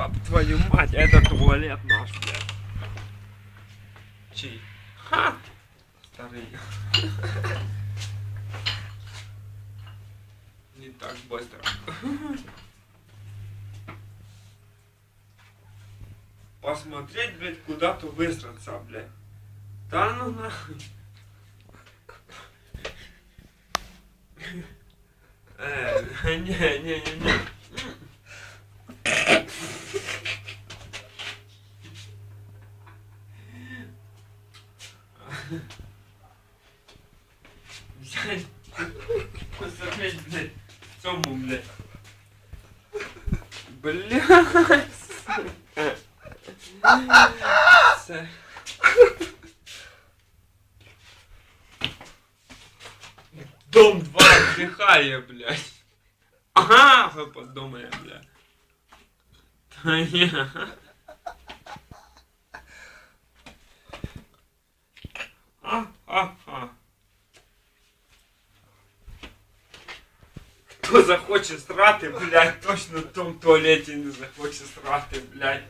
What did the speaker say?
Ёб твою мать, это туалет наш, блядь. Чей? Ха! Старый. Не так быстро. Посмотреть, блядь, куда-то высраться, блядь. Да ну нахуй. Э, не, не, не, не. Взять, посмотреть, блядь, цьому, блядь. Блядь. Це... Дом 2 отдыхає, блядь. Ага, ви подумає, блядь. Та ні. Хто захоче срати, блядь, точно в тому туалеті не захоче срати, блядь.